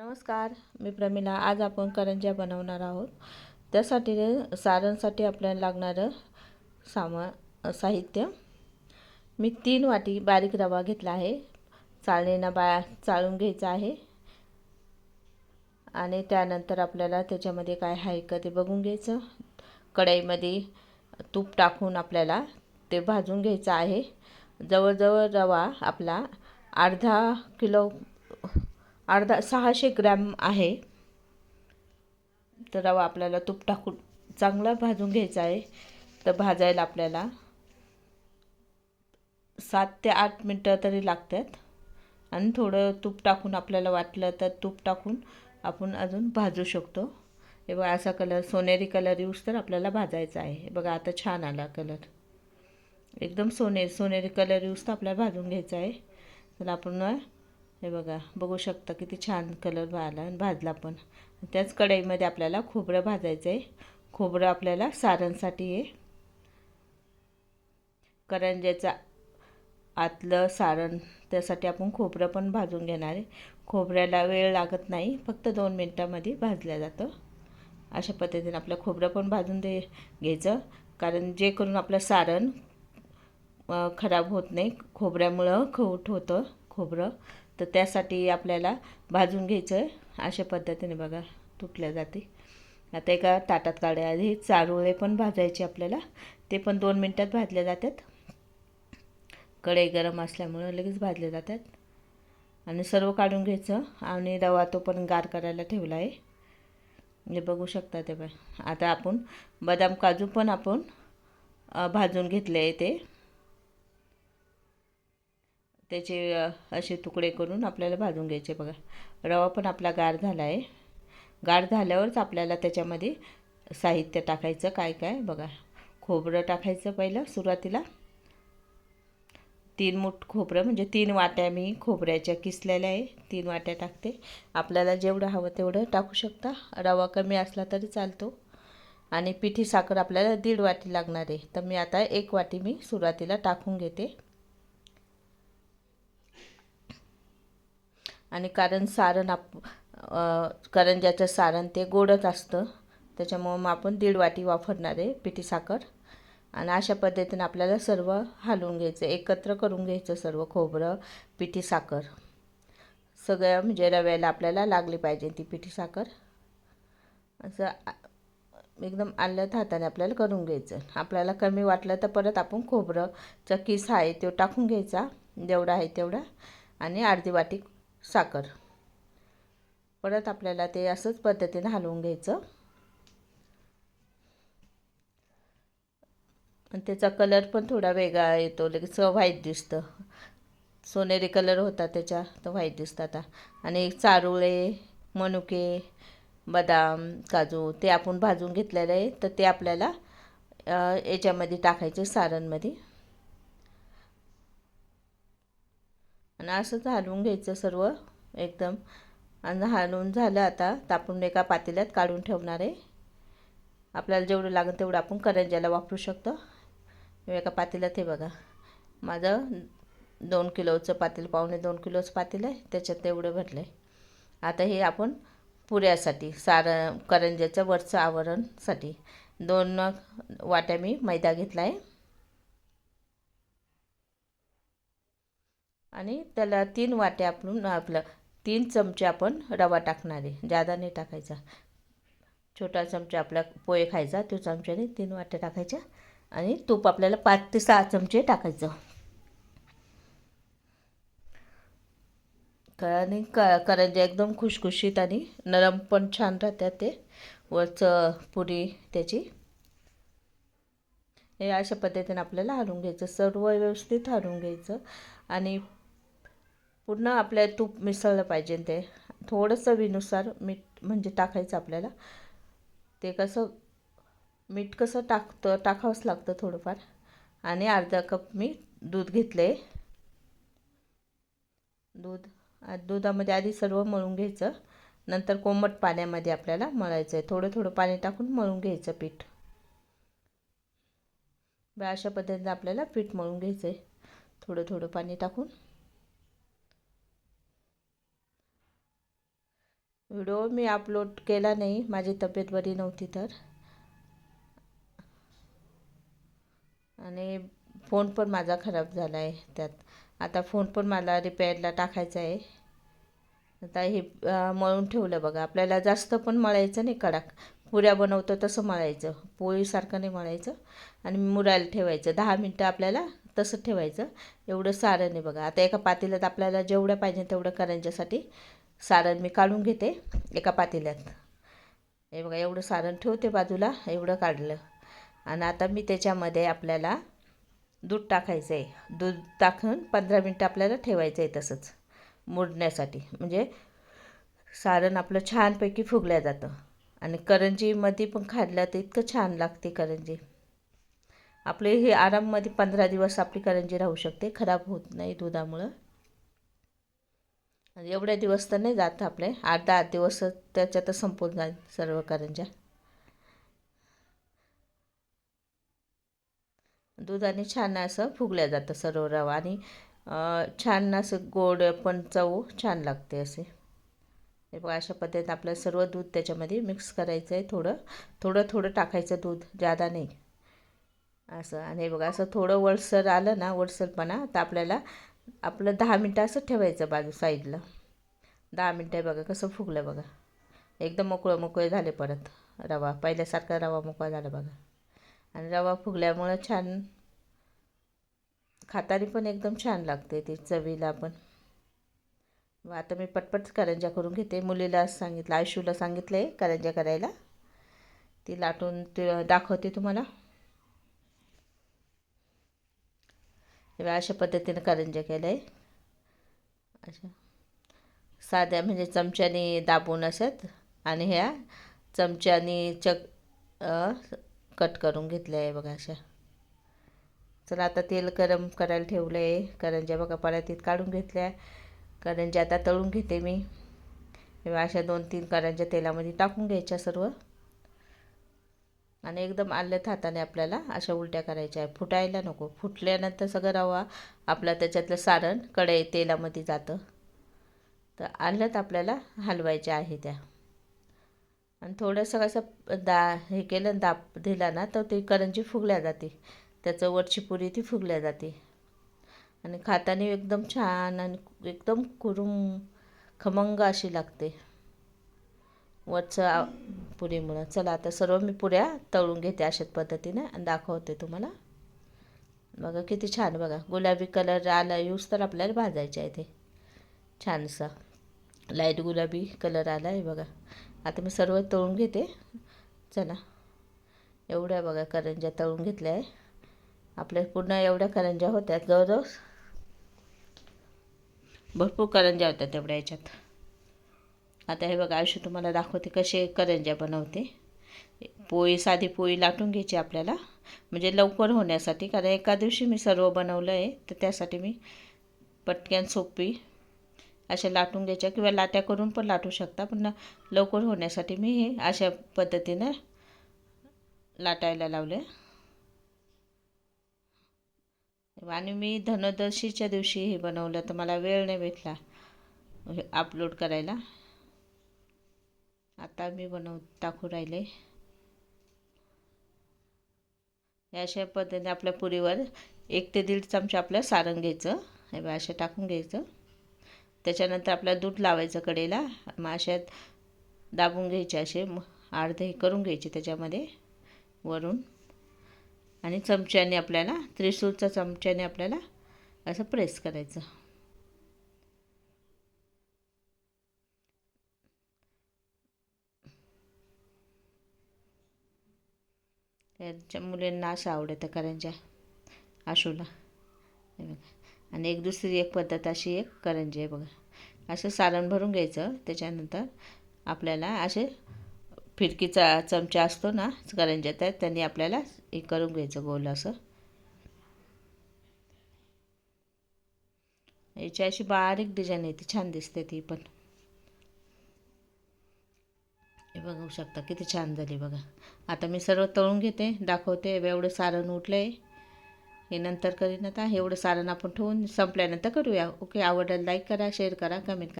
नमस्कार मी प्रमिला. आज आपण करंज्या बनवणार आहोत. त्यासाठी सारणसाठी आपल्याला लागणारं सामा साहित्य. मी तीन वाटी बारीक रवा घेतला आहे. चाळणीनं बा चाळून घ्यायचा आहे. आणि त्यानंतर आपल्याला त्याच्यामध्ये काय आहे का ते बघून घ्यायचं. कढईमध्ये तूप टाकून आपल्याला ते भाजून घ्यायचं आहे. जवळजवळ रवा आपला अर्धा किलो अर्धा सहाशे ग्रॅम आहे. तर रवा आपल्याला तूप टाकून चांगला भाजून घ्यायचा आहे. तर भाजायला आपल्याला सात ते आठ मिनटं तरी लागतात. आणि थोडं तूप टाकून आपल्याला वाटलं तर तूप टाकून आपण अजून भाजू शकतो. हे बघा असा कलर सोनेरी कलर यूज तर आपल्याला भाजायचा आहे. बघा आता छान आला कलर. एकदम सोने सोनेरी कलर यूज तर आपल्याला भाजून घ्यायचा आहे. तर आपण हे बघा बघू शकता किती छान कलर आला आणि भाजला पण. त्याच कढईमध्ये आपल्याला खोबरं भाजायचं आहे खोबरं आपल्याला सारणसाठी आहे. करंज्याचा आतलं सारण त्यासाठी आपण खोबरं पण भाजून घेणार आहे. खोबऱ्याला वेळ लागत नाही फक्त दोन मिनटामध्ये भाजल्या जातं. अशा पद्धतीने आपलं खोबरं पण भाजून दे घ्यायचं. कारण जे करून आपलं सारण खराब होत नाही खोबऱ्यामुळं खवट होतं खोबरं. तर त्यासाठी आपल्याला भाजून घ्यायचं आहे अशा पद्धतीने बघा तुटल्या जाते. आता एका ताटात काढ्या आधी चारोळे पण भाजायचे आपल्याला. ते पण दोन मिनटात भाजले जातात. कढई गरम असल्यामुळं लगेच भाजले जातात. आणि सर्व काढून घ्यायचं. आणि रवा तो पण गार करायला ठेवला आहे. म्हणजे बघू शकता ते पण. आता आपण बदाम काजू पण आपण भाजून घेतले आहे ते. त्याचे असे तुकडे करून आपल्याला भाजून घ्यायचे बघा. रवा पण आपला गार झाला आहे. गार झाल्यावरच आपल्याला त्याच्यामध्ये साहित्य टाकायचं काय काय बघा. खोबरं टाकायचं पहिलं सुरुवातीला. तीन मूठ खोबरं म्हणजे तीन वाट्या मी खोबऱ्याच्या किसलेल्या आहे. तीन वाट्या टाकते. आपल्याला जेवढं हवं तेवढं टाकू शकता. रवा कमी असला तरी चालतो. आणि पिठी साखर आपल्याला दीड वाटी लागणार आहे. तर मी आता एक वाटी मी सुरुवातीला टाकून घेते. आणि कारण सारण आप करंजाचं सारण ते गोडच असतं त्याच्यामुळं मग आपण दीड वाटी वापरणार आहे पिठी साखर. आणि अशा पद्धतीनं आपल्याला सर्व हालवून घ्यायचं एकत्र करून घ्यायचं सर्व खोबरं पिठी साखर. सगळं म्हणजे रव्याला आपल्याला लागली पाहिजे ती पिठी साखर. असं एकदम आल्यात हाताने आपल्याला करून घ्यायचं. आपल्याला कमी वाटलं तर परत आपण खोबरं किस आहे तो टाकून घ्यायचा जेवढा आहे तेवढा. आणि अर्धी वाटी साखर. परत आपल्याला ते असंच पद्धतीने हलवून घ्यायचं. आणि त्याचा कलर पण थोडा वेगळा येतो लगेच व्हाईट दिसतं. सोनेरी कलर होता त्याच्या तर व्हाईट दिसतं आता. आणि चारुळे मनुके बदाम काजू ते आपण भाजून घेतलेलं आहे तर ते आपल्याला याच्यामध्ये टाकायचे सारणमध्ये. आणि असंच हलवून घ्यायचं सर्व एकदम. आणि हलवून झालं आता तापून एका पातेल्यात काढून ठेवणार आहे. आपल्याला जेवढं लागेल तेवढं आपण करंज्याला वापरू शकतो. एका पातेल्यात हे बघा. माझं दोन किलोचं पातेल पावणे दोन किलोचं पातेल आहे. त्याच्यात तेवढं भरलं आहे आता हे आपण पुऱ्यासाठी सारं करंज्याचं वरचं आवरणसाठी दोन वाट्या मी मैदा घेतला आहे आणि त्याला तीन वाट्या आपण आपलं तीन चमचे आपण रवा टाकणार आहे. जादा नाही टाकायचा. छोटा चमचा आपला पोहे खायचा तो चमच्याने तीन वाट्या टाकायच्या आणि तूप आपल्याला पाच ते सहा चमचे टाकायचं. कारण क करंजा एकदम खुशखुशीत आणि नरम पण छान राहतात ते. वरचं पुरी त्याची. हे अशा पद्धतीने आपल्याला हलवून घ्यायचं. सर्व व्यवस्थित हलवून घ्यायचं. आणि पूर्ण आपल्या तूप मिसळलं पाहिजे ते. थोडंसं विनुसार मीठ म्हणजे टाकायचं आपल्याला. ते कसं मीठ कसं टाकतं टाकावंच लागतं थोडंफार. आणि अर्धा कप मी दूध घेतलं. आहे दूध दुधामध्ये आधी सर्व मळून घ्यायचं. नंतर कोमट पाण्यामध्ये आपल्याला मळायचं आहे थोडं थोडं पाणी टाकून मळून घ्यायचं पीठ. अशा पद्धतीने आपल्याला पीठ मळून घ्यायचं आहे थोडं थोडं पाणी टाकून. व्हिडिओ मी अपलोड केला नाही माझी तब्येत बरी नव्हती तर. आणि फोन पण माझा खराब झाला आहे त्यात. आता फोन पण मला रिपेअरला टाकायचा आहे. आता हे मळून ठेवलं बघा. आपल्याला जास्त पण मळायचं नाही कडक. पुऱ्या बनवतो तसं मळायचं. पोळीसारखं नाही मळायचं. आणि मुरायला ठेवायचं. दहा मिनटं आपल्याला तसं ठेवायचं. एवढं सारं नाही बघा. आता एका पातेल्यात आपल्याला जेवढं पाहिजे तेवढं करंजासाठी सारण मी काढून घेते एका पातेल्यात. हे बघा एवढं सारण ठेवते बाजूला एवढं काढलं. आणि आता मी त्याच्यामध्ये आपल्याला दूध टाकायचं आहे. दूध टाकून पंधरा मिनटं आपल्याला ठेवायचं आहे तसंच मोडण्यासाठी. म्हणजे सारण आपलं छानपैकी फुगल्या जातं. आणि करंजीमध्ये पण खाल्लं तर इतकं छान लागते करंजी. आपले हे आराममध्ये पंधरा दिवस आपली करंजी राहू शकते खराब होत नाही दुधामुळं. म्हणजे एवढ्या दिवस तर नाही जात आपले. आठ दहा दिवस त्याच्यातच संपून जाईल सर्व करंज्या. दुधाने छान असं फुगल्या जातं सर्व रवा आणि छान असं गोड पण चव छान लागते असे. हे बघा अशा पद्धतीत आपलं सर्व दूध त्याच्यामध्ये मिक्स करायचं आहे थोडं. थोडं थोडं टाकायचं दूध जादा नाही. असं. आणि हे बघा असं थोडं वळसर आलं ना वळसरपणा तर आपल्याला आपलं दहा मिनटं असं ठेवायचं बाजू साईडला. दहा मिनटं बघा कसं फुगलं बघा. एकदम मोकळं मोकळे झाले परत रवा. पहिल्यासारखा रवा मोकळा झाला बघा. आणि रवा फुगल्यामुळं छान खातानी पण एकदम छान लागते ती चवीला पण. मग आता मी पटपट करंजा करून घेते. मुलीला सांगितलं आयशूला सांगितलं आहे करंज्या करायला. ती लाटून ते दाखवते तुम्हाला. अशा पद्धतीनं करंज्या केलं आहे अशा. साध्या म्हणजे चमच्याने दाबून असत आणि ह्या चमच्याने चक कट करून घेतल्या आहे बघा अशा. चला आता तेल गरम करायला ठेवलं आहे करंज्या बघा परातीत काढून घेतल्या. करंज्या आता तळून घेते मी. अशा दोन तीन करंज्या तेलामध्ये टाकून घ्यायच्या सर्व. आणि एकदम आल्यात हाताने आपल्याला अशा उलट्या करायच्या आहे फुटायला नको. फुटल्यानंतर सगळं रवा आपला त्याच्यातलं सारण कढई तेलामध्ये जातं. तर आल्यात आपल्याला हलवायच्या आहे त्या. आणि थोडंसं असं दा हे केलं दाब दिला ना तर ती करंजी फुगल्या जाते. त्याचं वरची पुरी ती फुगल्या जाते. आणि खाताने एकदम छान आणि एकदम कुरुम खमंग अशी लागते. वरचं पुरीमुळं चला आता सर्व मी पुऱ्या तळून घेते अशाच पद्धतीने आणि दाखवते तुम्हाला. बघा किती छान बघा. गुलाबी कलर आला यूज तर आपल्याला भाजायचे आहे ते. छानसा. लाइट गुलाबी कलर आला आहे बघा. आता मी सर्व तळून घेते. चला. एवढ्या बघा करंज्या तळून घेतल्या आहे. आपल्या पूर्ण एवढ्या करंज्या होत्या. जवळजवळ भरपूर करंज्या होत्या तेवढ्या याच्यात. आता हे बघा आयुष्य तुम्हाला दाखवते कसे करंज्या बनवते. पोळी साधी पोळी लाटून घ्यायची आपल्याला. म्हणजे लवकर होण्यासाठी कारण एका दिवशी मी सर्व बनवलं आहे तर त्यासाठी मी पटक्यान सोपी अशा लाटून घ्यायच्या किंवा लाट्या करून पण लाटू शकता पण लवकर होण्यासाठी मी हे अशा पद्धतीनं लाटायला लावले. आणि मी धनोदशीच्या दिवशी हे बनवलं तर मला वेळ नाही भेटला अपलोड करायला. आता मी बनव टाकू राहिले. अशा पद्धतीने आपल्या पुरीवर एक ते दीड चमचा आपलं सारण घ्यायचं. हे बघा अशा टाकून घ्यायचं. त्याच्यानंतर आपल्याला दूध लावायचं कडेला. मग अशात दाबून घ्यायचे असे अर्धे हे करून घ्यायचे त्याच्यामध्ये वरून. आणि चमच्याने आपल्याला त्रिशूलच्या चमच्याने आपल्याला असं प्रेस करायचं. त्यांच्या मुलींना असं आवडतं करंज्या आशूला. आणि एक दुसरी एक पद्धत अशी एक करंजी आहे बघा. असं सारण भरून घ्यायचं. त्याच्यानंतर आपल्याला असे फिरकीचा चमचा असतो ना करंज्या तर त्यांनी आपल्याला हे करून घ्यायचं गोल असं. याची अशी बारीक डिझाईन येते छान दिसते ती पण. बघू शकता. किती छान झाली बघा. आता मी सर्व तळून घेते दाखवते. एवढं सारण उठलं आहे हे नंतर करीन आता. एवढं सारण आपण ठेवून संपल्यानंतर करूया. ओके आवडलं लाईक करा शेअर करा कमेंट करा.